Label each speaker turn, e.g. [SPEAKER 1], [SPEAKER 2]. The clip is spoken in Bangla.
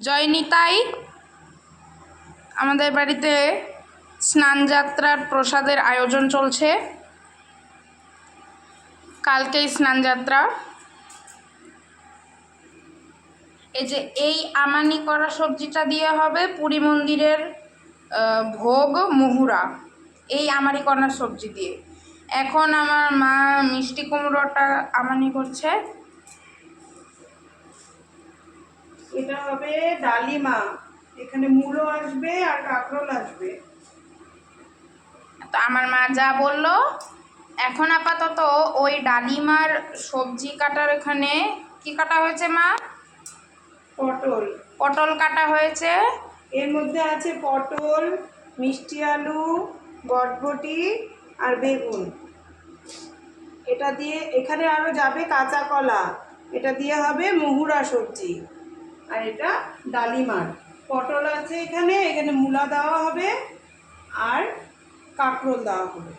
[SPEAKER 1] জয় নিতাই আমাদের বাড়িতে স্নানযাত্রার প্রসাদের আয়োজন চলছে। কালকেই স্নানযাত্রা। এই যে এই আমানি করা সবজিটা দিয়ে হবে পুরী মন্দিরের ভোগ মুহুরা। এই আমারি করা সবজি দিয়ে। এখন আমার মা মিষ্টি কুমড়োটা আমানি করছে।
[SPEAKER 2] এটা হবে ডালিমা। এখানে মূলো আসবে আর কাঁকরোল আসবে।
[SPEAKER 1] তো আমার মা যা বলল এখন আপাতত ওই ডালিমার সবজি কাটার এখানে কি কাটা হয়েছে মা?
[SPEAKER 2] পটল।
[SPEAKER 1] পটল কাটা হয়েছে।
[SPEAKER 2] এর মধ্যে আছে পটল মিষ্টি আলু বটবটি আর বেগুন। এটা দিয়ে এখানে আরও যাবে কাঁচা কলা। এটা দিয়ে হবে মুহুরা সবজি। আর এটা ডালিমার। পটল আছে এখানে এখানে মূলা দেওয়া হবে আর কাঁকরোল দেওয়া হবে।